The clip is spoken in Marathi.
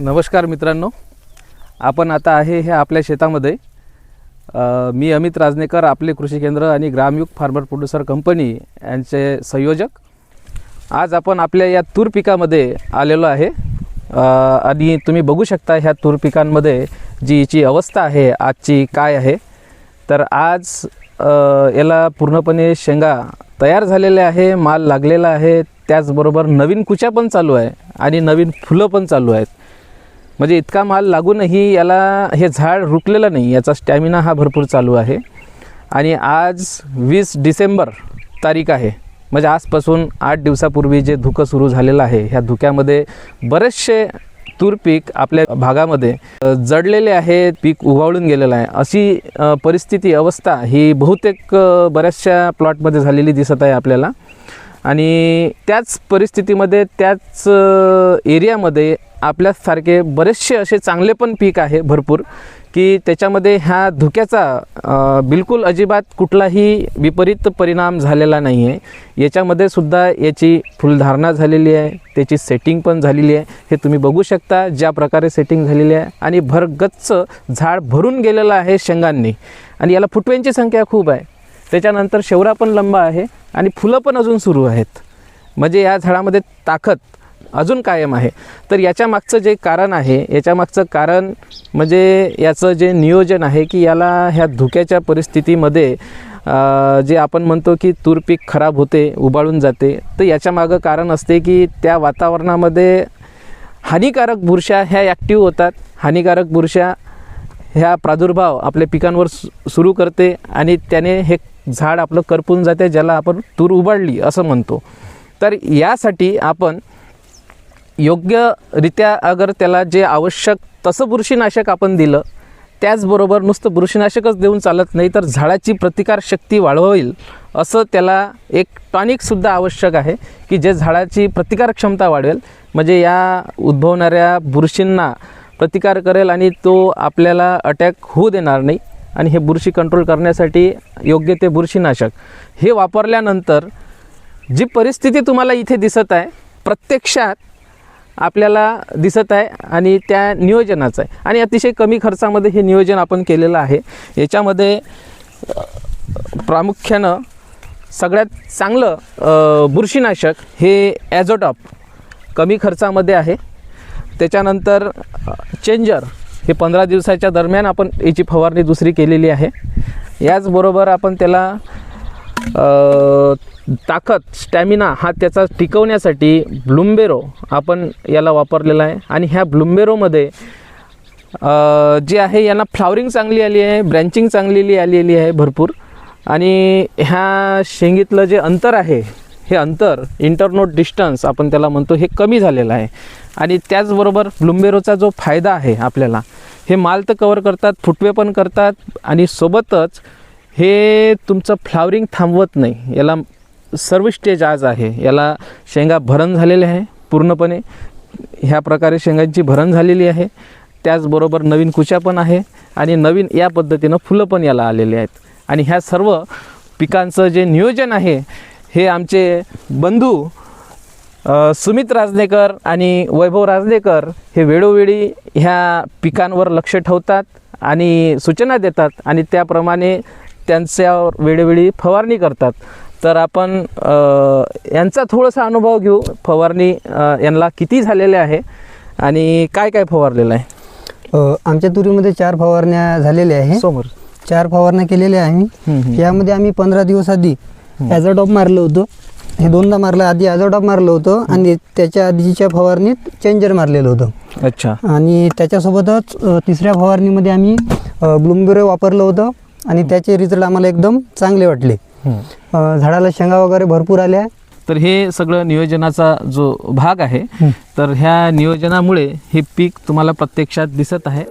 नमस्कार मित्रांनो. आपण आता आहे हे आपल्या शेतामध्ये. मी अमित राजनेकर आपले कृषी केंद्र आणि ग्रामयुग फार्मर प्रोड्युसर कंपनी यांचे संयोजक. आज आपण आपल्या या तूर पिकामध्ये आलेलो आहे. आणि तुम्ही बघू शकता ह्या तूर पिकांमध्ये जी हिची अवस्था आहे आजची काय आहे. तर आज याला पूर्णपणे शेंगा तयार झालेल्या आहे माल लागलेला आहे. त्याचबरोबर नवीन कुच्या पण चालू आहे आणि नवीन फुलं पण चालू आहेत. म्हणजे इतका माल लागूनही याला हे झाड रुकलेलं नाही याचा स्टॅमिना हा भरपूर चालू आहे. आणि आज वीस डिसेंबर तारीख आहे. म्हणजे आजपासून आठ दिवसापूर्वी जे धुकं सुरू झालेलं आहे ह्या धुक्यामध्ये बरेचसे तूर पीक आपल्या भागामध्ये जडलेले आहे पीक उगावळून गेलेलं आहे. अशी परिस्थिती अवस्था ही बहुतेक बऱ्याचशा प्लॉटमध्ये झालेली दिसत आहे आपल्याला. आणि त्याच परिस्थितीमध्ये त्याच एरियामध्ये आपल्यासारखे बरेचसे असे चांगले पण पीक आहे भरपूर की त्याच्यामध्ये ह्या धुक्याचा बिलकुल अजिबात कुठलाही विपरीत परिणाम झालेला नाही आहे याच्यामध्ये सुद्धा याची फुलधारणा झालेली आहे त्याची सेटिंग पण झालेली आहे. हे तुम्ही बघू शकता ज्या प्रकारे सेटिंग झालेली आहे आणि भरगच्च झाड भरून गेलेलं आहे शेंगांनी. आणि याला फुटव्यांची संख्या खूप आहे. त्याच्यानंतर शेवरा पण लंबा आहे आणि फुलं पण अजून सुरू आहेत. म्हणजे या झाडामध्ये ताकद अजून कायम आहे. तर याच्या मागचं जे कारण आहे याच्या मागचं कारण म्हणजे याचं जे नियोजन आहे की याला ह्या धुक्याच्या परिस्थितीमध्ये जे आपण म्हणतो की तूर पीक खराब होते उबाळून जाते तर याच्या मागं कारण असते की त्या वातावरणामध्ये हानिकारक बुरशा ह्या ॲक्टिव्ह होतात. हानिकारक बुरशा ह्या प्रादुर्भाव आपल्या पिकांवर सु सुरू करते आणि त्याने हे झाड आपलं करपून जाते ज्याला आपण तूर उबाडली असं म्हणतो. तर यासाठी आपण योग्यरित्या अगर त्याला जे आवश्यक तसं बुरशीनाशक आपण दिलं त्याचबरोबर नुसतं बुरशीनाशकच देऊन चालत नाही तर झाडाची प्रतिकारशक्ती वाढवेल असं त्याला एक टॉनिकसुद्धा आवश्यक आहे की जे झाडाची प्रतिकार क्षमता वाढवेल. म्हणजे या उद्भवणाऱ्या बुरशींना प्रतिकार करेल आणि तो आपल्याला अटॅक होऊ देणार नाही. आणि हे बुरशी कंट्रोल करण्यासाठी योग्य ते बुरशीनाशक. हे वापरल्यानंतर जी परिस्थिती तुम्हाला इथे दिसत आहे प्रत्यक्षात आपल्याला दिसत आहे आणि त्या नियोजनाचं आहे. आणि अतिशय कमी खर्चामध्ये हे नियोजन आपण केलेलं आहे. याच्यामध्ये प्रामुख्यानं सगळ्यात चांगलं बुरशीनाशक हे ॲझोटॉप कमी खर्चामध्ये आहे. त्याच्यानंतर चेंजर हे पंधरा दिवसाच्या दरम्यान आपण याची फवारणी दुसरी केलेली आहे. याचबरोबर आपण त्याला ताकद स्टॅमिना हा त्याचा टिकवण्यासाठी ब्लुम्बेरो आपण याला वापरलेला आहे. आणि ह्या ब्लुंबेरोमध्ये जे आहे यांना फ्लावरिंग चांगली आली आहे ब्रँचिंग चांगलेली आलेली आहे भरपूर. आणि ह्या शेंगीतलं जे अंतर आहे हे अंतर इंटरनोट डिस्टन्स आपण त्याला म्हणतो हे कमी झालेलं आहे. आणि त्याचबरोबर ब्लुम्बेरोचा जो फायदा आहे आपल्याला हे माल तर कवर करतात फुटवे पण करतात आणि सोबतच हे तुमचं फ्लावरिंग थांबवत नाही. याला सर्व स्टेज आज आहे. याला शेंगा भरण झालेले आहे पूर्णपणे. ह्या प्रकारे शेंगांची भरण झालेली आहे. त्याचबरोबर नवीन कुच्या पण आहे आणि नवीन या पद्धतीनं फुलं पण याला आलेली आहेत. आणि ह्या सर्व पिकांचं जे नियोजन आहे हे आमचे बंधू सुमित राजनेकर आणि वैभव राजनेकर हे वेळोवेळी ह्या पिकांवर लक्ष ठेवतात आणि सूचना देतात आणि त्याप्रमाणे त्यांच्यावर वेळोवेळी फवारणी करतात. तर आपण अ, यांचा थोडासा अनुभव घेऊ. फवारणी अ, यांना किती झालेले आहे आणि काय काय फवारलेलं आहे? अ, आमच्या तुरीमध्ये चार फवारण्या झालेल्या आहे समोर. चार फवारण्या केलेल्या आहे. यामध्ये आम्ही पंधरा दिवस आधी ॲझोडॉप मारलं होतं. हे दोनदा मारलं. आधी ॲझोडॉप मारलं होतं आणि त्याच्या आधीच्या फवारणीत चेंजर मारलेलं होतं. अच्छा. आणि त्याच्यासोबतच तिसऱ्या फवारणीमध्ये आम्ही ब्लुमबेरो वापरलं होतं आणि त्याचे रिझल्ट आम्हाला एकदम चांगले वाटले. झाडाला शेंगा वगैरे भरपूर आल्या. तर हे सगळं नियोजनाचा जो भाग आहे तर ह्या नियोजनामुळे हे पीक तुम्हाला प्रत्यक्षात दिसत आहे.